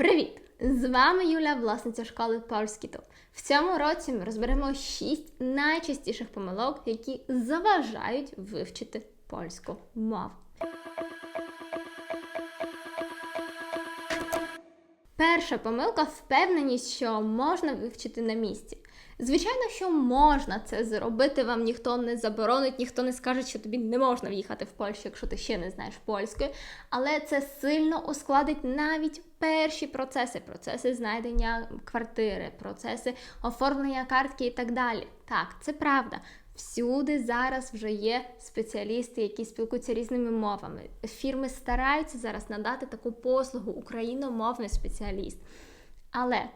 Привіт! З вами Юля, власниця школи Польськіту. В цьому році ми розберемо 6 найчастіших помилок, які заважають вивчити польську мову. Перша помилка впевненість, що можна вивчити на місці. Звичайно, що можна це зробити, вам ніхто не заборонить, ніхто не скаже, що тобі не можна в'їхати в Польщу, якщо ти ще не знаєш польської, але це сильно ускладить навіть перші процеси, процеси знайдення квартири, процеси оформлення картки і так далі. Так, це правда. Всюди зараз вже є спеціалісти, які спілкуються різними мовами. Фірми стараються зараз надати таку послугу україномовний спеціаліст. Але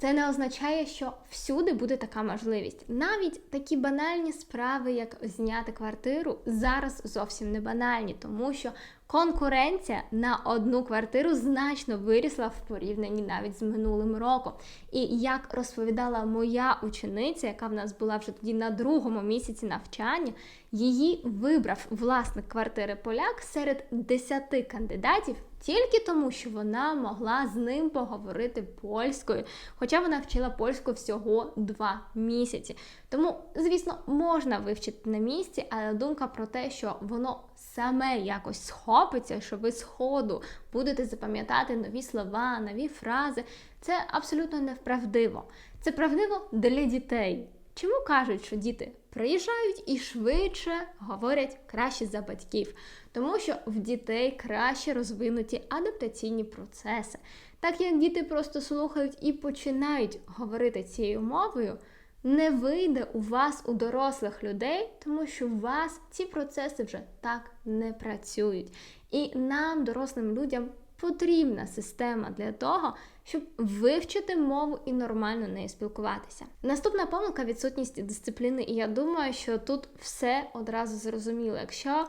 це не означає, що всюди буде така можливість. Навіть такі банальні справи, як зняти квартиру, зараз зовсім не банальні, тому що конкуренція на одну квартиру значно вирісла в порівнянні навіть з минулим роком. І як розповідала моя учениця, яка в нас була вже тоді на другому місяці навчання, її вибрав власник квартири поляк серед 10 кандидатів тільки тому, що вона могла з ним поговорити польською, хоча вона вчила польську всього 2 місяці. Тому, звісно, можна вивчити на місці, але думка про те, що воно саме якось схопиться, що ви з ходу будете запам'ятати нові слова, нові фрази, це абсолютно невправдиво. Це правдиво для дітей. Чому кажуть, що діти приїжджають і швидше говорять краще за батьків? Тому що в дітей краще розвинуті адаптаційні процеси. Так як діти просто слухають і починають говорити цією мовою, не вийде у вас, у дорослих людей, тому що у вас ці процеси вже так не працюють. І нам, дорослим людям, потрібна система для того, щоб вивчити мову і нормально нею спілкуватися. Наступна помилка відсутність дисципліни, і я думаю, що тут все одразу зрозуміло. Якщо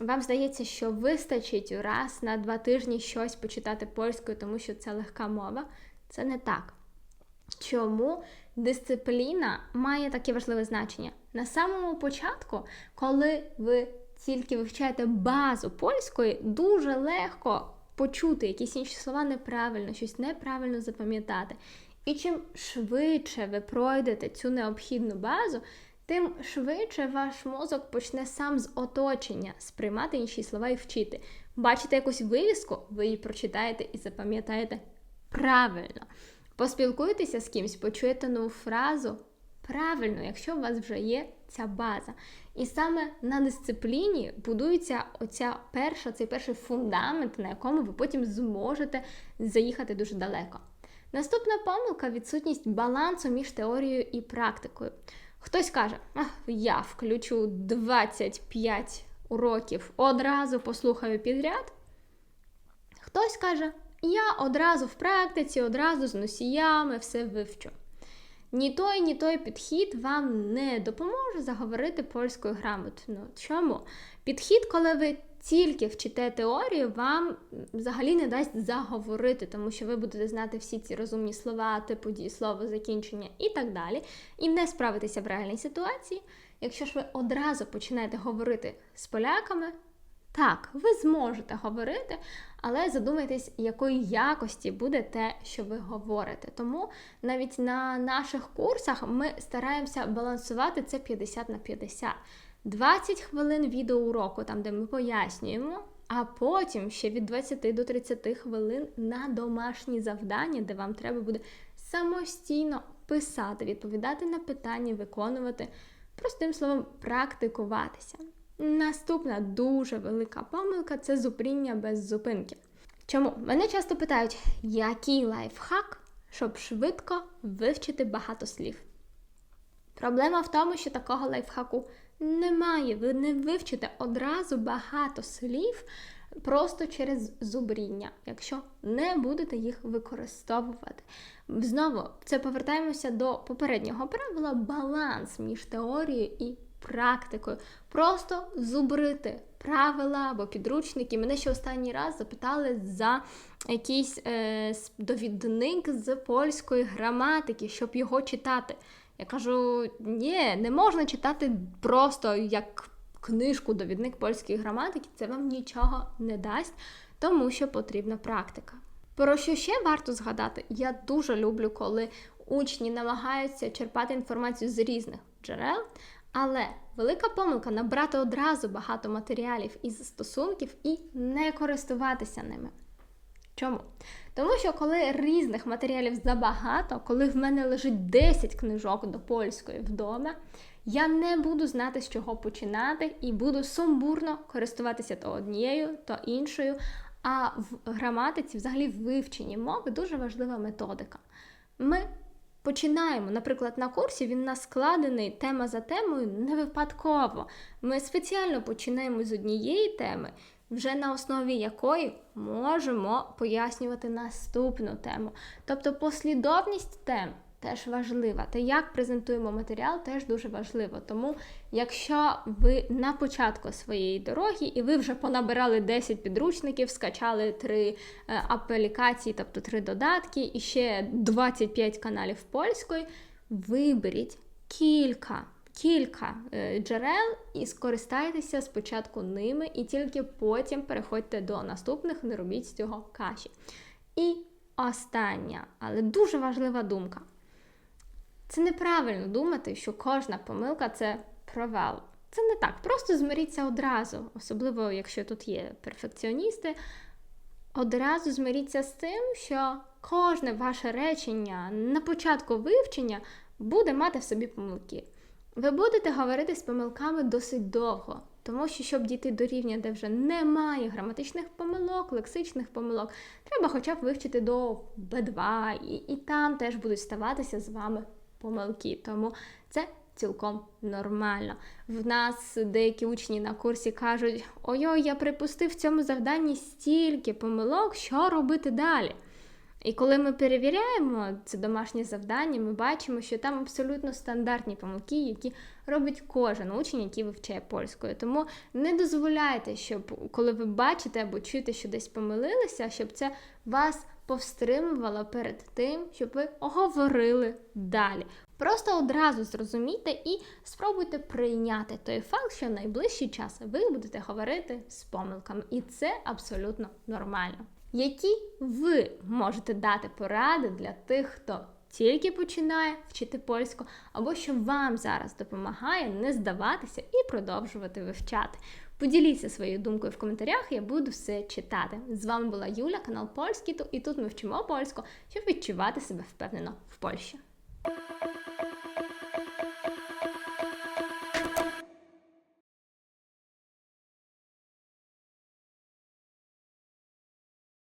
вам здається, що вистачить раз на два тижні щось почитати польською, тому що це легка мова, це не так. Чому дисципліна має таке важливе значення? На самому початку, коли ви тільки вивчаєте базу польської, дуже легко почути якісь інші слова неправильно, щось неправильно запам'ятати. І чим швидше ви пройдете цю необхідну базу, тим швидше ваш мозок почне сам з оточення сприймати інші слова і вчити. Бачите якусь вивіску, ви її прочитаєте і запам'ятаєте правильно. Поспілкуйтеся з кимось, почуєте нову фразу правильно, якщо у вас вже є ця база. І саме на дисципліні будується оця перша, цей перший фундамент, на якому ви потім зможете заїхати дуже далеко. Наступна помилка відсутність балансу між теорією і практикою. Хтось каже, а, я включу 25 уроків, одразу послухаю підряд. Хтось каже, я одразу в практиці, одразу з носіями все вивчу. Ні той, ні той підхід вам не допоможе заговорити польською грамотно. Чому? Підхід, коли ви тільки вчите теорію, вам взагалі не дасть заговорити, тому що ви будете знати всі ці розумні слова, типу дієслово, закінчення і так далі, і не справитися в реальній ситуації. Якщо ж ви одразу починаєте говорити з поляками, так, ви зможете говорити, але задумайтесь, якої якості буде те, що ви говорите. Тому навіть на наших курсах ми стараємося балансувати це 50 на 50. 20 хвилин відеоуроку, там де ми пояснюємо, а потім ще від 20 до 30 хвилин на домашні завдання, де вам треба буде самостійно писати, відповідати на питання, виконувати, простим словом, практикуватися. Наступна дуже велика помилка це зупинення без зупинки. Чому? Мене часто питають, який лайфхак, щоб швидко вивчити багато слів. Проблема в тому, що такого лайфхаку немає. Ви не вивчите одразу багато слів просто через зубріння, якщо не будете їх використовувати. Знову це повертаємося до попереднього правила баланс між теорією і практикою. Просто зубрити правила або підручники. Мене ще останній раз запитали за якийсь е, довідник з польської граматики, щоб його читати. Я кажу: ні, не можна читати просто як книжку, довідник польської граматики, це вам нічого не дасть, тому що потрібна практика. Про що ще варто згадати? Я дуже люблю, коли учні намагаються черпати інформацію з різних джерел, але велика помилка набрати одразу багато матеріалів із стосунків і не користуватися ними. Чому? Тому що коли різних матеріалів забагато, коли в мене лежить 10 книжок до польської вдома, я не буду знати, з чого починати, і буду сумбурно користуватися то однією, то іншою. А в граматиці, взагалі, в вивченні мови дуже важлива методика. Ми починаємо, наприклад, на курсі він у нас складений тема за темою не випадково. Ми спеціально починаємо з однієї теми, вже на основі якої можемо пояснювати наступну тему. Тобто послідовність тем теж важлива. Те, як презентуємо матеріал, теж дуже важливо. Тому, якщо ви на початку своєї дороги і ви вже понабирали 10 підручників, скачали 3 аплікації, тобто 3 додатки, і ще 25 каналів польської, виберіть кілька. Кілька е, джерел і скористайтеся спочатку ними, і тільки потім переходьте до наступних, не робіть з цього каші. І остання, але дуже важлива думка. Це неправильно думати, що кожна помилка це провал. Це не так. Просто змиріться одразу, особливо якщо тут є перфекціоністи. Одразу змиріться з тим, що кожне ваше речення на початку вивчення буде мати в собі помилки. Ви будете говорити з помилками досить довго, тому що, щоб дійти до рівня, де вже немає граматичних помилок, лексичних помилок, треба хоча б вивчити до Б2, і, і там теж будуть ставатися з вами помилки. Тому це цілком нормально. В нас деякі учні на курсі кажуть: ой-ой, я припустив в цьому завданні стільки помилок, що робити далі. І коли ми перевіряємо це домашнє завдання, ми бачимо, що там абсолютно стандартні помилки, які робить кожен учень, який вивчає польською. Тому не дозволяйте, щоб коли ви бачите або чуєте, що десь помилилися, щоб це вас повстримувало перед тим, щоб ви говорили далі. Просто одразу зрозумійте і спробуйте прийняти той факт, що в найближчий час ви будете говорити з помилками, і це абсолютно нормально. Які ви можете дати поради для тих, хто тільки починає вчити польську, або що вам зараз допомагає не здаватися і продовжувати вивчати? Поділіться своєю думкою в коментарях, я буду все читати. З вами була Юля, канал Польський, і тут ми вчимо польську, щоб відчувати себе впевнено в Польщі.